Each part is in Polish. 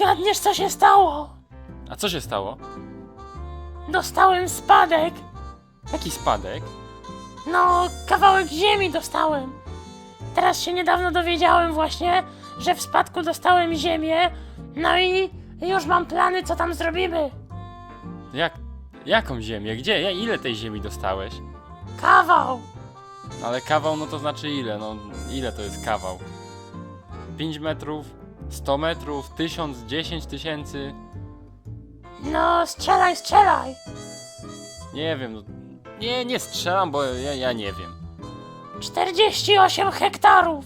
zgadniesz, co się stało? A co się stało? Dostałem spadek. Jaki spadek? No, kawałek ziemi dostałem. Teraz się niedawno dowiedziałem właśnie, że w spadku dostałem ziemię. No i już mam plany, co tam zrobimy. Jak? Jaką ziemię? Gdzie? Ja, ile tej ziemi dostałeś? Kawał. Ale kawał, no to znaczy ile? No, ile to jest kawał? 5 metrów? 100 metrów? 1000? 10 tysięcy? No, strzelaj, strzelaj. Nie wiem, no, nie, nie strzelam, bo ja, ja nie wiem. 48 hektarów.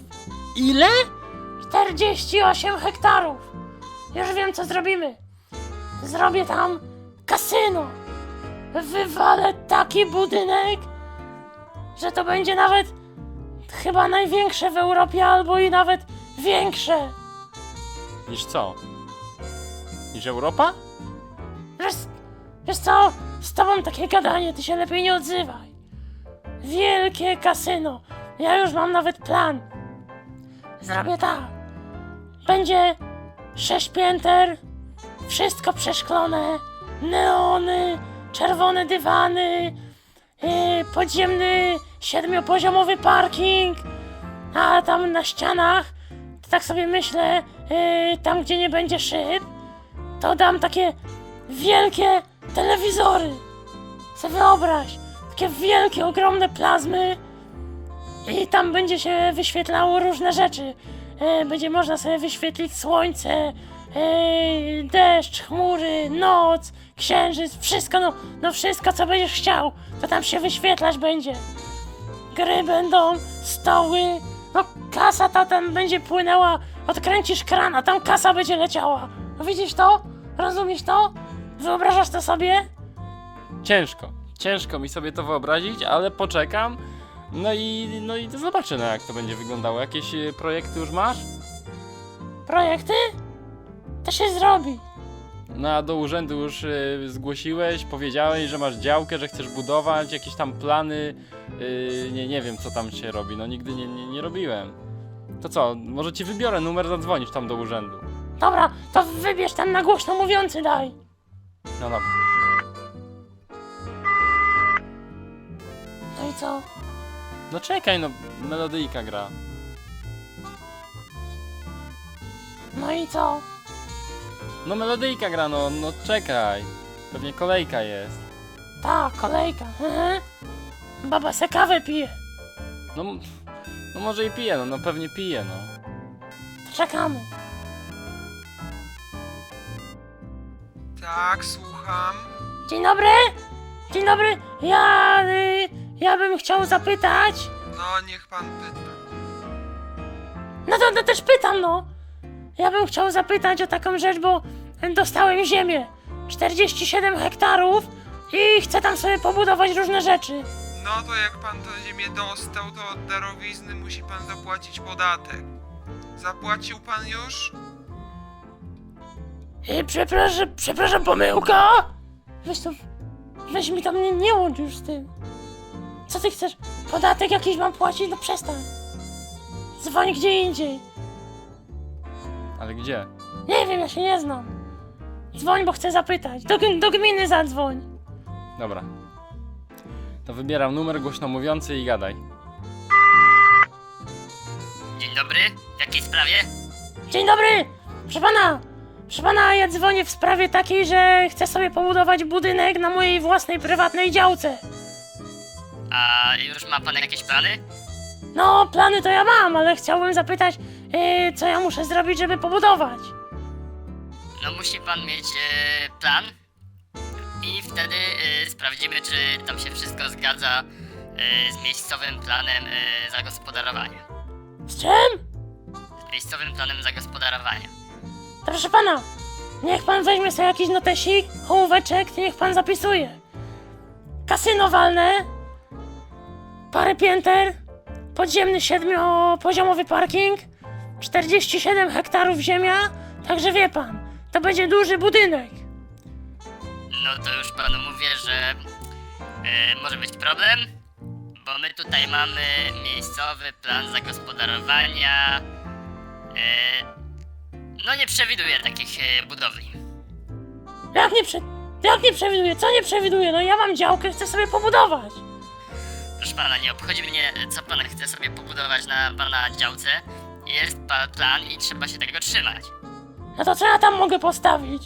Ile? 48 hektarów. Już wiem, co zrobimy. Zrobię tam kasyno. Wywalę taki budynek, że to będzie nawet chyba największe w Europie, albo i nawet większe. Niż co? Niż Europa? Wiesz, wiesz co? Z tobą takie gadanie, ty się lepiej nie odzywaj. Wielkie kasyno. Ja już mam nawet plan. Zrobię tak. Będzie sześć pięter, wszystko przeszklone, neony, czerwone dywany, yy, podziemny siedmiopoziomowy parking, a tam na ścianach, tak sobie myślę, yy, tam gdzie nie będzie szyb, to dam takie wielkie telewizory. Se wyobraź, takie wielkie, ogromne plazmy i tam będzie się wyświetlało różne rzeczy. E, będzie można sobie wyświetlić słońce, e, deszcz, chmury, noc, księżyc, wszystko, no, no wszystko co będziesz chciał, to tam się wyświetlać będzie. Gry będą, stoły, no kasa ta tam będzie płynęła, odkręcisz kran, a tam kasa będzie leciała. No widzisz to? Rozumiesz to? Wyobrażasz to sobie? Ciężko. Ciężko mi sobie to wyobrazić, ale poczekam. No i, no i zobaczę, no jak to będzie wyglądało. Jakieś e, projekty już masz? Projekty? To się zrobi. No a do urzędu już e, zgłosiłeś, powiedziałeś, że masz działkę, że chcesz budować, jakieś tam plany. E, nie, nie wiem co tam się robi, no nigdy nie, nie, nie robiłem. To co, może ci wybiorę numer, zadzwonisz tam do urzędu. Dobra, to wybierz ten na głośno mówiący daj. No dobra. No i co? No czekaj, no melodyjka gra. No i co? No melodyjka gra, no, no czekaj. Pewnie kolejka jest. Ta, kolejka. Mhm. Baba se kawę pije. No, m- no może i pije, no, no pewnie pije, no. Czekamy. Tak, słucham. Dzień dobry. Dzień dobry. Ja, y, ja bym chciał zapytać. No, niech pan pyta. No to, to też pytam, no. Ja bym chciał zapytać o taką rzecz, bo dostałem ziemię. 47 hektarów i chcę tam sobie pobudować różne rzeczy. No to jak pan tę ziemię dostał, to od darowizny musi pan zapłacić podatek. Zapłacił pan już? I przepraszam, przepraszam, pomyłka! Weź to, weź mi tam nie, nie łącz już z tym. Co ty chcesz? Podatek jakiś mam płacić? No przestań. Dzwoń gdzie indziej. Ale gdzie? Nie wiem, ja się nie znam. Dzwoń, bo chcę zapytać. Do, do gminy zadzwoń. Dobra. To wybieram numer głośno mówiący i gadaj. Dzień dobry, w jakiej sprawie? Dzień dobry! Proszę pana! Proszę pana, ja dzwonię w sprawie takiej, że chcę sobie pobudować budynek na mojej własnej prywatnej działce. A już ma pan jakieś plany? No, plany to ja mam, ale chciałbym zapytać, yy, co ja muszę zrobić, żeby pobudować. No musi pan mieć e, plan i wtedy e, sprawdzimy, czy tam się wszystko zgadza e, z miejscowym planem e, zagospodarowania. Z czym? Z miejscowym planem zagospodarowania. Proszę pana, niech pan weźmie sobie jakiś notesik, ołóweczek i niech pan zapisuje. Kasyno walne, parę pięter, podziemny siedmiopoziomowy parking, 47 hektarów ziemia, także wie pan, to będzie duży budynek. No to już panu mówię, że e, może być problem, bo my tutaj mamy miejscowy plan zagospodarowania. E, no nie przewiduję takich e, budowli. Jak nie prze... Jak nie przewiduję? Co nie przewiduję? No ja mam działkę, chcę sobie pobudować. Proszę pana, nie obchodzi mnie, co pan chce sobie pobudować na pana działce. Jest pa- plan i trzeba się tego trzymać. No to co ja tam mogę postawić?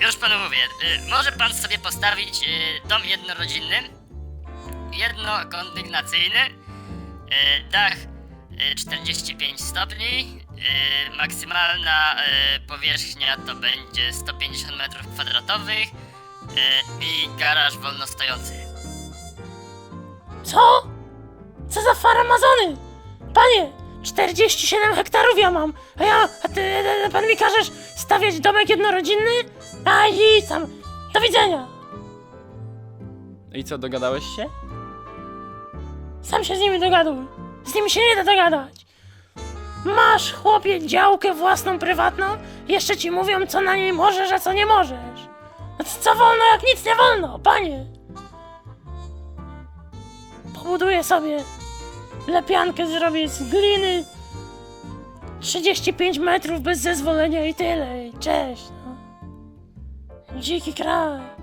Już panu mówię, y, może pan sobie postawić y, dom jednorodzinny, jednokondygnacyjny, y, dach y, 45 stopni, maksymalna powierzchnia to będzie 150 metrów kwadratowych y, i garaż wolnostojący. Co? Co za faramazony? Panie, 47 hektarów ja mam, a ja, a ty, a pan mi każesz stawiać domek jednorodzinny? A i tam, do widzenia. I co, dogadałeś się? Sam się z nimi dogaduj. Z nimi się nie da dogadać. Masz, chłopie, działkę własną, prywatną, jeszcze ci mówią, co na niej możesz, a co nie możesz. No co wolno, jak nic nie wolno, panie. Pobuduję sobie lepiankę, zrobię z gliny 35 metrów bez zezwolenia i tyle. I cześć, no. Dziki kraj.